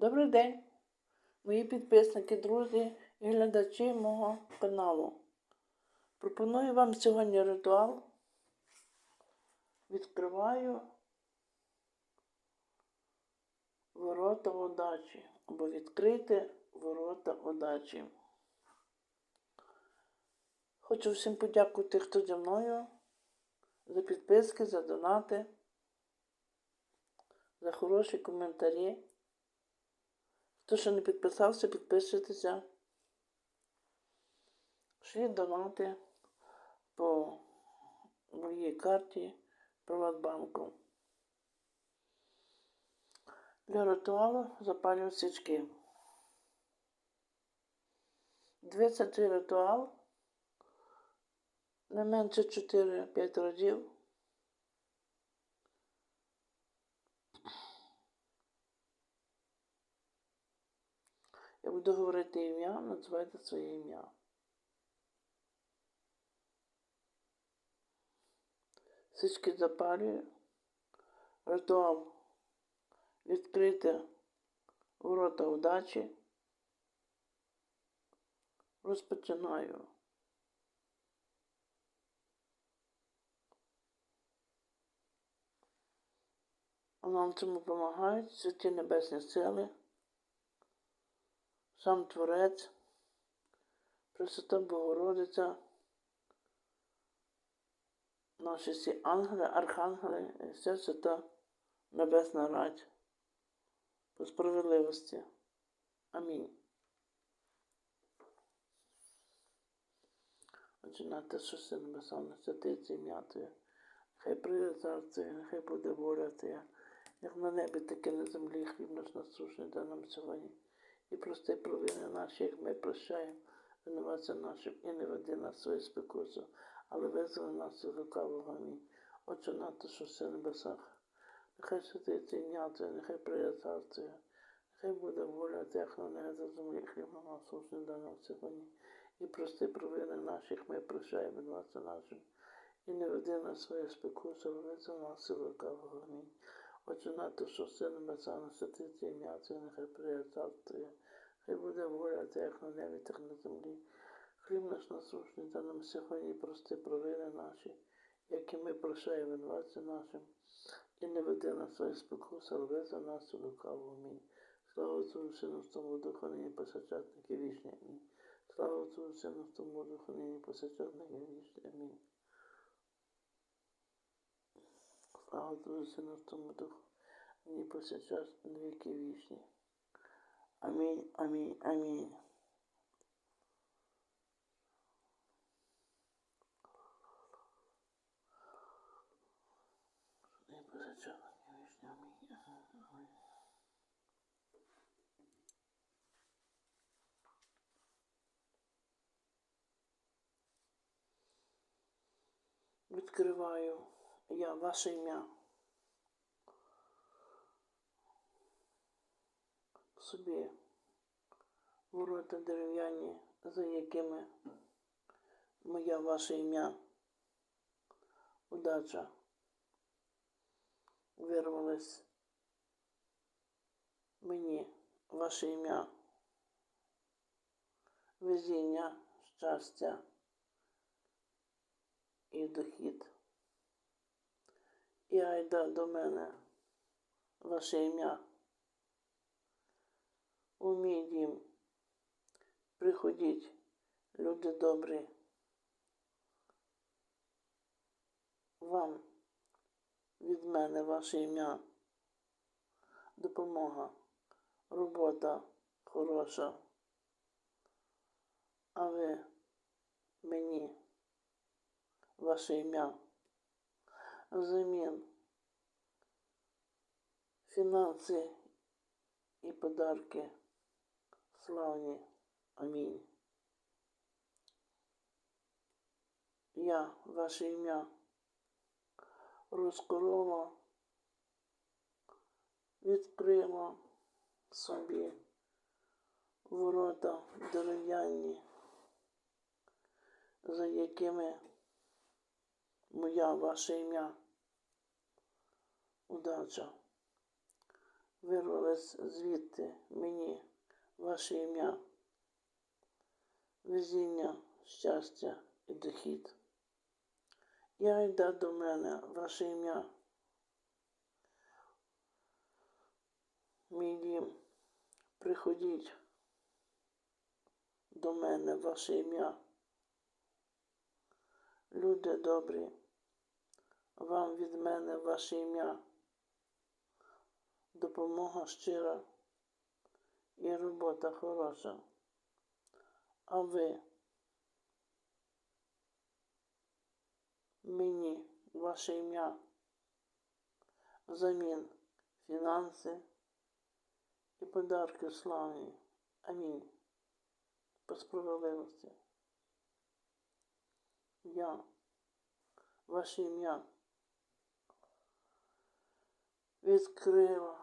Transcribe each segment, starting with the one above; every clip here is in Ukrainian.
Добрий день, мої підписники, друзі і глядачі мого каналу. Пропоную вам сьогодні ритуал. Відкриваю ворота удачі або відкрити ворота удачі. Хочу всім подякувати, хто зі мною, за підписки, за донати, за хороші коментарі. Хто ще не підписався, підписуйтеся. Шліть донати по моїй карті Приватбанку. Для ритуалу запалюю свічки. Дивіться цей ритуал не менше 4-5 разів. Я буду говорити ім'я, називайте своє ім'я. Свічки запалюю. Ритуал відкрити ворота удачі. Розпочинаю. А нам цьому допомагають святі небесні сили сам Творець, Пресвята Богородиця, наші всі ангели, архангели і вся свята Небесна Радь по справедливості. Амінь. Отже, на те, що все небеса на святиці ім'я Твоє, хай прийде царство, хай буде воля Твоя, як на небі, так і на землі, хліб наш насущний дай нам сьогодні і прости провини наші, як ми прощаємо, винуватця нашим, і не веди нас в свою спекусу, але визволи нас від лукавого. Амінь. Отче нато, що все небесах. Нехай святиться ім'я Твоє, нехай прийде нехай буде воля Тях на небі за землі, хліб на нас сушний дай нам сьогодні. І прости провини наші, як ми прощаємо винуватця нашим, і не веди нас в свою спекусу, але визволи нас від лукавого. Амінь. Нато, що все небеса на святиться ім'я Твоє, нехай прийде хай буде воля Твоя, як на небі, так на землі. Хліб наш насущний, та нам сьогодні прости провини наші, які ми прощаємо винуватцям нашим, і не веди нас свої спокуси, але вези нас у лукаву. Амінь. Слава Отцю, Сину, тому Духу, нині посачатники вічні. Амінь. Слава Отцю, Сину, тому Духу, нині посачатники вічні. Амінь. Слава Отцю, Сину, тому Духу, нині посачат на віки вічні. Амінь, амінь, амінь. Не посачат на вічні. Амінь. Амінь. Відкриваю я ваше ім'я. Собі ворота дерев'яні, за якими моя ваше ім'я, удача вирвалась мені ваше ім'я, везіння, щастя і дохід. І айда до мене ваше ім'я. У мій дім приходіть, люди добрі. Вам від мене ваше ім'я, допомога, робота хороша. А ви мені ваше ім'я. Взамін фінанси і подарки славні. Амінь. Я, ваше ім'я, розкорова, відкриємо собі ворота дерев'яні, за якими моя ваше ім'я. Удача вирвалось звідти мені ваше ім'я, везіння, щастя і дохід. І айда до мене ваше ім'я, мій дім, приходіть до мене ваше ім'я. Люди добрі, вам від мене ваше ім'я, допомога щира і робота хороша. А ви мені ваше ім'я, взамін фінанси і подарки славні. Амінь. По справедливості. Я, ваше ім'я, відкрила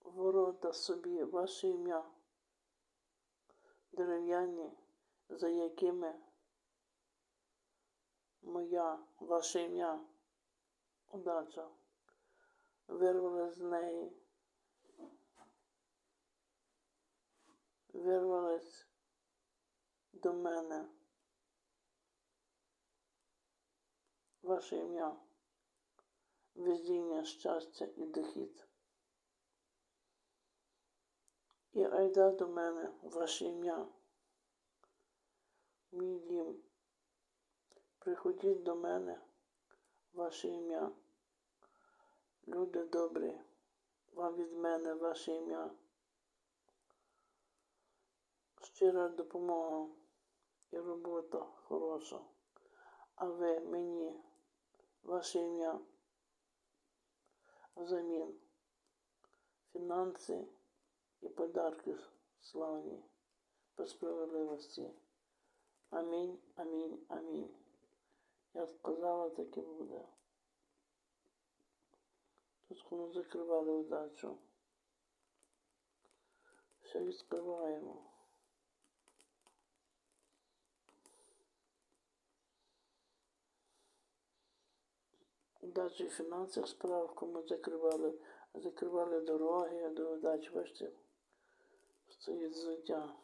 ворота собі ваше ім'я, дерев'яні, за якими моя, ваше ім'я, удача, вирвала з неї, вирвалась до мене. Ваше ім'я, везіння, щастя і дохід. І айда до мене ваше ім'я, мій дім. Приходіть до мене, ваше ім'я. Люди добрі, вам від мене ваше ім'я. Щира допомога і робота хороша. А ви мені ваше ім'я. Взамін фінанси і подарки славні по справедливості. Амінь, амінь, амінь. Я сказала, так і буде. Тут кому закривали удачу. Все відкриваємо. Удачі в фінансах справ, кому закривали, закривали дороги до удачі, бачите, стоїть зуття.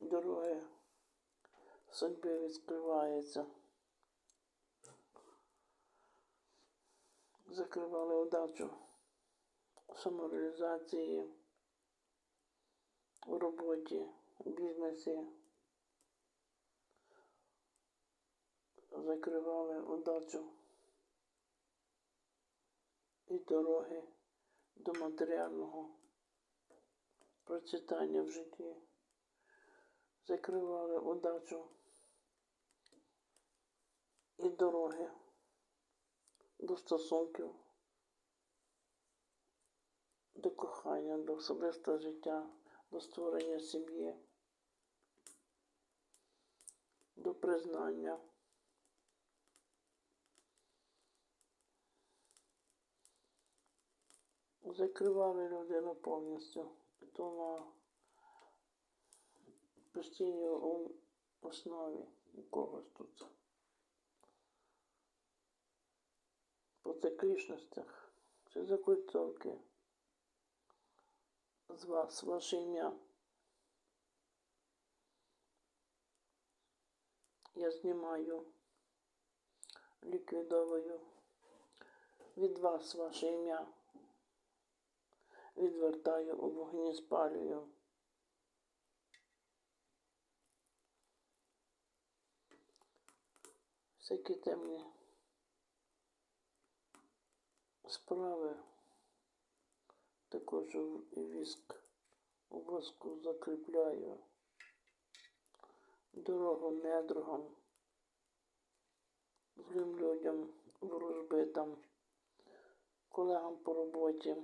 Дороги судьби відкриваються. Закривали удачу самореалізації у роботі, у бізнесі. Закривали удачу і дороги до матеріального процвітання в житті. Закривали удачу і дороги до стосунків, до кохання, до особистого життя, до створення сім'ї, до признання. Закривали людину повністю, то на постійній основі у когось тут. по циклічностях чи за культовки з вас, ваше ім'я. Я знімаю, ліквідовую від вас ваше ім'я. Відвертаю у вогні спалюю. Всякі темні справи також віск у воску закріпляю дорогу недругам, злим людям, ворожбитам, колегам по роботі,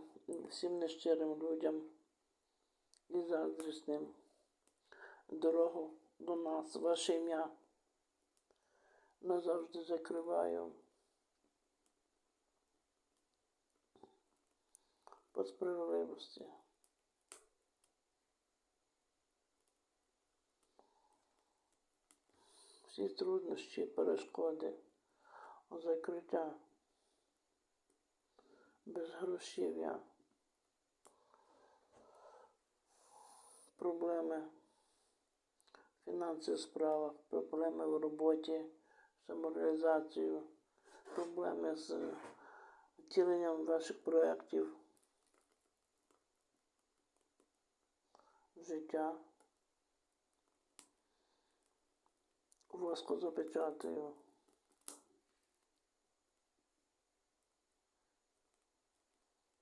всім нещирим людям і заздрісним. Дорогу до нас, ваше ім'я назавжди закриваю. по справедливості. Всі труднощі, перешкоди, закриття без грошів'я, проблеми в фінансових справах, проблеми в роботі, самореалізацією, проблеми з втіленням ваших проєктів, життя. Воску запечатаю.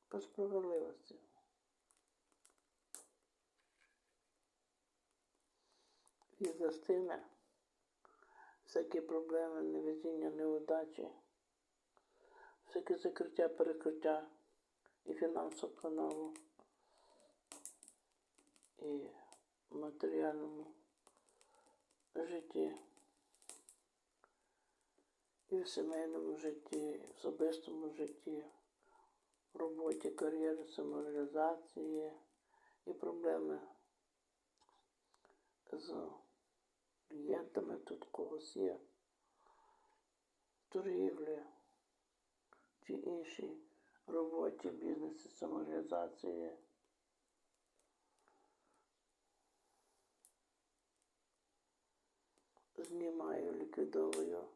По справедливості. І застине всякі проблеми, невезіння, неудачі, всяке закриття, перекриття і фінансового каналу, і матеріальному житті, і в сімейному житті, і в особистому житті, роботі, кар'єрі, самореалізації і проблеми з клієнтами тут когось є, торгівлі чи іншій роботі, бізнесі, самореалізації. Знімаю, ліквідовую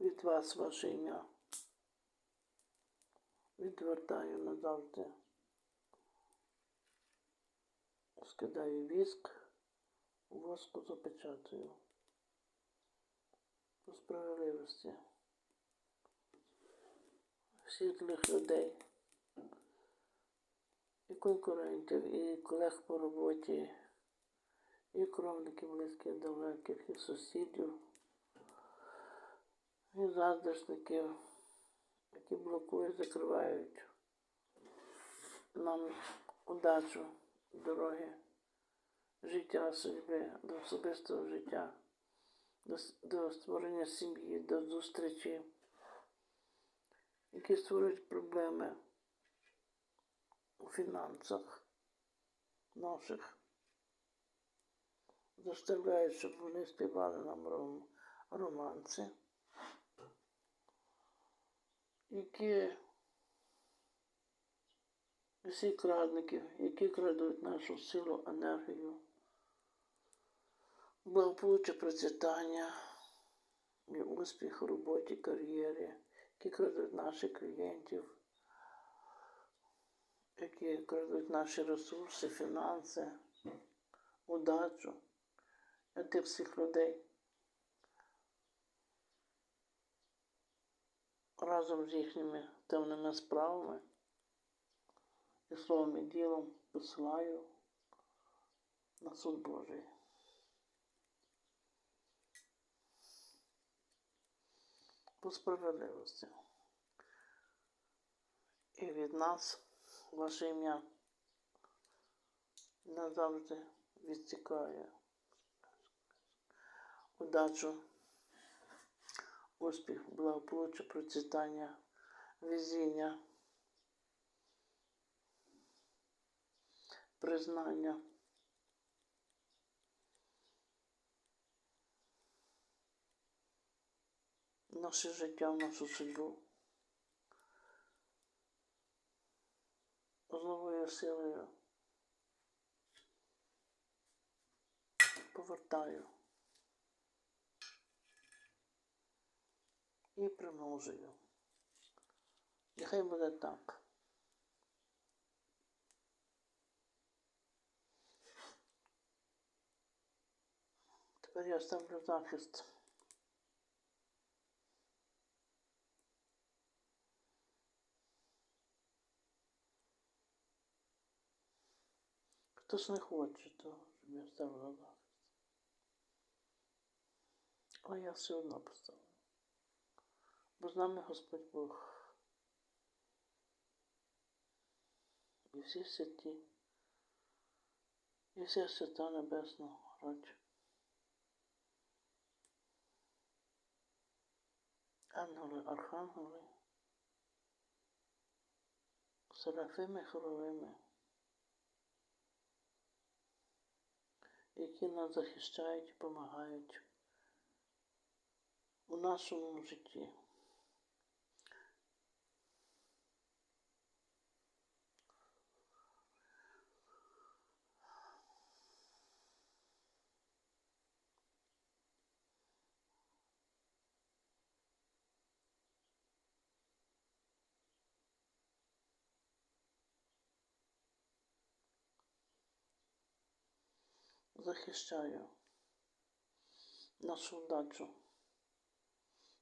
від вас ваше ім'я. Відвертаю назавжди. Скидаю віск, воску запечатую. По справедливості. Всіх злих людей. І конкурентів, і колег по роботі, і кровників близьких, далеких, і сусідів, і заздрісників, які блокують, закривають нам удачу дороги життя, судьби, до особистого життя, до, до створення сім'ї, до зустрічі, які створюють проблеми у фінансах наших, заставляють, щоб вони співали нам ром, романси, які всі крадники, які крадуть нашу силу, енергію, благополуччя, процвітання і успіх у роботі, кар'єрі, які крадуть наших клієнтів, які крадуть наші ресурси, фінанси, удачу. Я тих всіх людей разом з їхніми темними справами і словом і ділом посилаю на суд Божий. По справедливості. І від нас ваше ім'я назавжди відтікає удачу, успіх, благополуччя, процвітання, везіння. признання. Наше життя, в нашу судьбу. З новою силою повертаю і примножую. Нехай буде так. Тепер я ставлю захист. Хтось не хоче того, щоб я ставила захист. Але я все одно поставлю. Бо з нами Господь Бог. І всі святі, і вся свята небесна радь. Ангели, архангели, серафими хоровими, які нас захищають і допомагають у нашому житті. Захищаю нашу вдачу,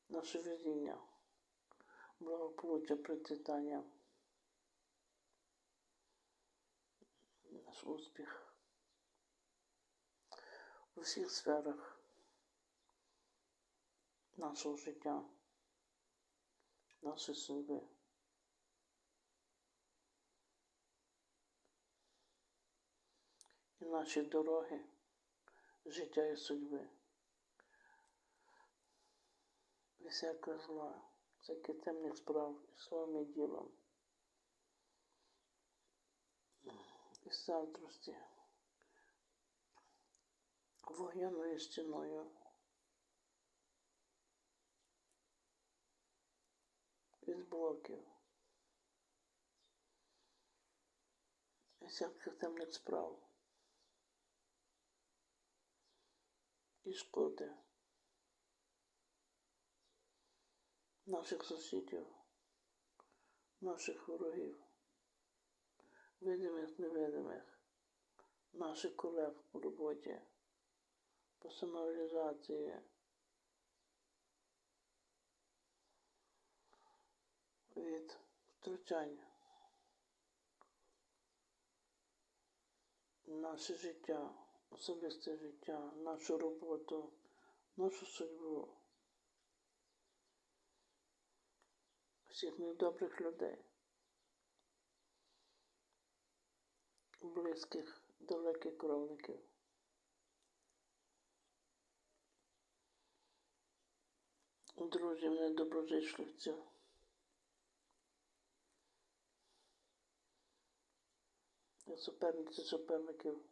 наше везіння, благополуччя, процвітання, наш успіх у всіх сферах нашого життя, нашої судьби. І наші дороги, життя і судьби. І всяке зла, всяких темних справ і словом і ділом. І завтрості, вогняною стіною. Від блоків. Всяких темних справ. І шкоди. Наших сусідів, наших ворогів, видимих, невидимих, наших колег по роботі, по самореалізації. від втручань наше життя, особисте життя, нашу роботу, нашу судьбу, всіх недобрих людей, близьких, далеких кровників. Друзів, недоброжичливців. суперниці суперників.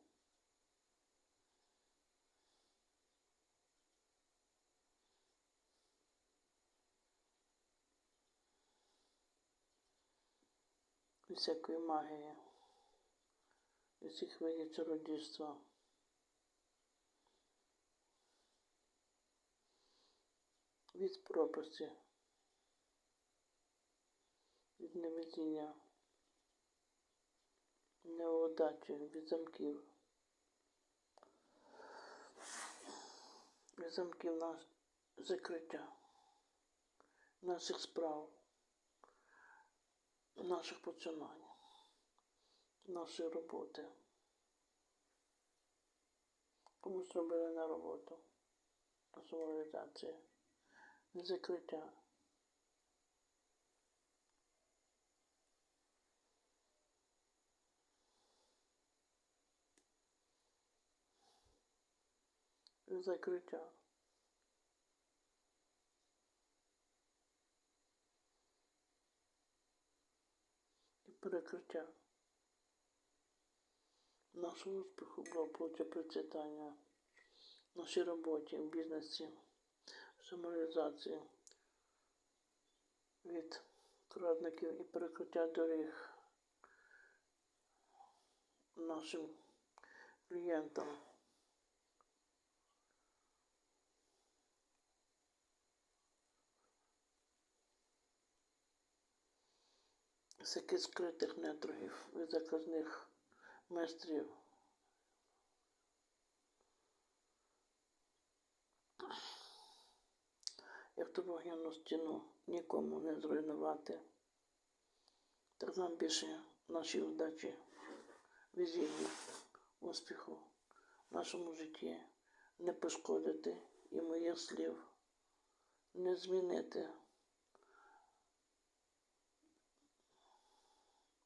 Від всякої магії, від всіх видів чародійства. Від пропасті, від невезіння неудачі від замків. Від замків наш закриття, наших справ, наших починань, нашої роботи. Комусь робили на роботу, на самореалізацію, від закриття. закриття. Перекриття нашого успіху, благополуччя, процвітання, нашій роботі, в бізнесі, самореалізації від крадників і перекриття доріг нашим клієнтам. Всяких скритих недругів від заказних майстрів. Як ту вогняну стіну нікому не зруйнувати, так нам більше нашій удачі, везіння, успіху в нашому житті не пошкодити і моїх слів не змінити.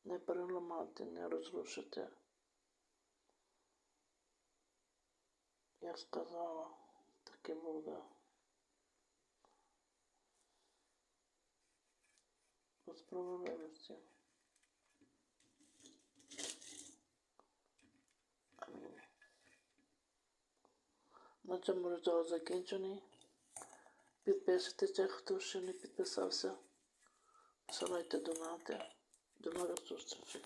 Не переламати, не розрушити. Як сказала, так і буде. По справедливості. На цьому розділ закінчений. Підписуйтеся, хто ще не підписався. Посилайте донати. До нових зустрічей.